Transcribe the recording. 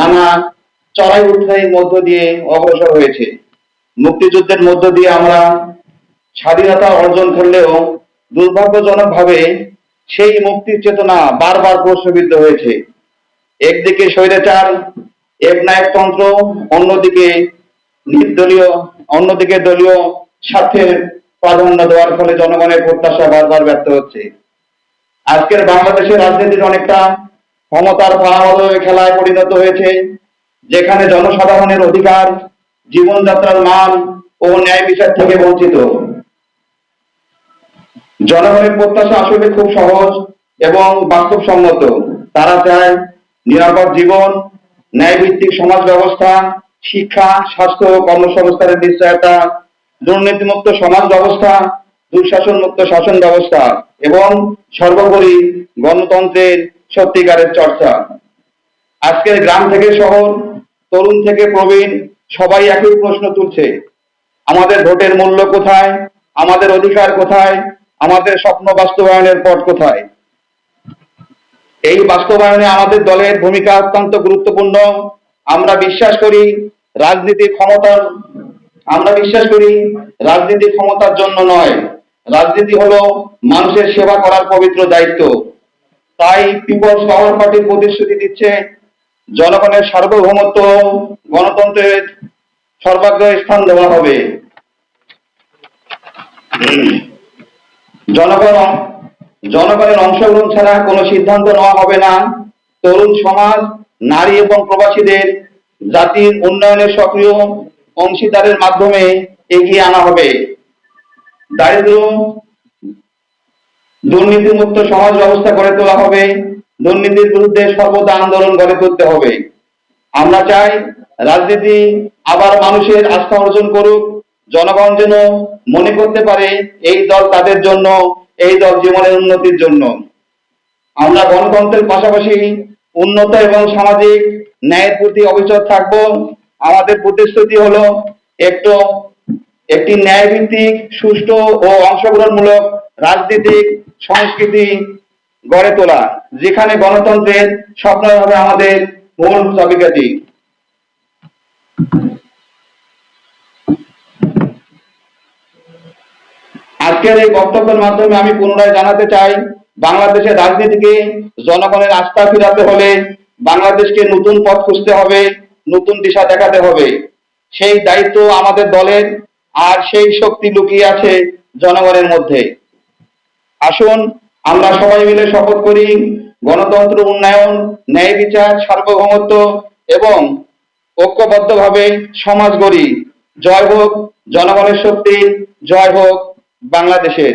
নানা চড়াই উত্থানের মধ্য দিয়ে অগ্রসর হয়েছে। মুক্তিযুদ্ধের মধ্য দিয়ে আমরা স্বাধীনতা অর্জন করলেও দুর্ভাগ্যজনকভাবে সেই মুক্তির চেতনা বারবার প্রশ্নবিদ্ধ হয়েছে। একদিকে স্বৈরাচার একনায়কতন্ত্র অন্যদিকে নির্দলীয়, অন্যদিকে দলীয় স্বার্থের প্রাধান্য দেওয়ার ফলে জনগণের প্রত্যাশা বারবার ব্যর্থ হচ্ছে। আজকের বাংলাদেশের রাজনীতির অনেকটা ক্ষমতার পালাবদলের খেলায় পরিণত হয়েছে, যেখানে জনসাধারণের অধিকার, জীবনযাত্রার মান ও ন্যায় বিচার থেকে বঞ্চিত। জনগণের প্রত্যাশা আসলে খুব সহজ এবং বাস্তবসম্মত। তারা চায় নিরাপদ জীবন, ন্যায়ভিত্তিক সমাজ ব্যবস্থা, শিক্ষা, স্বাস্থ্য কর্মসংস্থানের নিশ্চয়তা, দুর্নীতিমুক্ত সমাজ ব্যবস্থা দুঃশাসন মুক্ত শাসন ব্যবস্থা এবং সর্বোপরি গণতন্ত্রের সত্যিকারের চর্চা। আজকের গ্রাম থেকে শহর, তরুণ থেকে প্রবীণ, সবাই একই প্রশ্ন তুলছে। আমাদের ভোটের মূল্য কোথায়? আমাদের অধিকার কোথায়? আমাদের স্বপ্ন বাস্তবায়নের পথ কোথায়? এই বাস্তবায়নে আমাদের দলের ভূমিকা অত্যন্ত গুরুত্বপূর্ণ। আমরা বিশ্বাস করি রাজনীতি ক্ষমতার আমরা বিশ্বাস করি রাজনীতি ক্ষমতার জন্য নয়। রাজনীতি হলো মানুষের সেবা করার পবিত্র দায়িত্ব। তাই পিপলস পাওয়ার পার্টির প্রতিশ্রুতি দিচ্ছে জনগণের সার্বভৌমত্ব গণতন্ত্রের সর্বাগ্র স্থান দেওয়া হবে। জনগণ, জনগণের অংশগ্রহণ ছাড়া কোনো সিদ্ধান্ত নেওয়া হবে না। তরুণ সমাজ, নারী এবং প্রবাসীদের জাতির উন্নয়নের সক্রিয় অংশীদারের মাধ্যমে এগিয়ে আনা হবে। দারিদ্র দুর্নীতিমুক্ত সমাজ ব্যবস্থা গড়ে তোলা হবে, দুর্নীতির বিরুদ্ধে সর্বদা আন্দোলন গড়ে তুলতে হবে। আমরা চাই রাজনীতি আবার মানুষের আস্থা অর্জন করুক, জনগণ যেন মনে করতে পারে এই দল তাদের জন্য, এই দল জীবনের উন্নতির জন্য। আমরা গণতন্ত্রের পাশাপাশি উন্নত এবং সামাজিক ন্যায়ের প্রতি অবিচল থাকব। আমাদের প্রতিশ্রুতি হলো একটু, একটি ন্যায়ভিত্তিক, সুষ্ঠু ও অংশগ্রহণমূলক রাজনৈতিক, সংস্কৃতি গড়ে তোলা, যেখানে গণতন্ত্রের স্বপ্ন হবে আমাদের মূল চাবিকাঠি আজকের এই বক্তব্যের মাধ্যমে আমি পুনরায় জানাতে চাই, বাংলাদেশের রাজনীতিকে জনগণের আস্থা ফিরাতে হলে বাংলাদেশকে নতুন পথ খুঁজতে হবে, নতুন দিশা দেখাতে হবে। সেই দায়িত্ব আমাদের দলের আর সেই শক্তি লুকিয়ে আছে জনগণের মধ্যে। আসুন, আমরা সবাই মিলে শপথ করি, গণতন্ত্র উন্নয়ন, ন্যায় বিচার, সার্বভৌমত্ব এবং ঐক্যবদ্ধভাবে সমাজ গড়ি। জয় হোক, জনগণের শক্তি, জয় হোক বাংলাদেশের।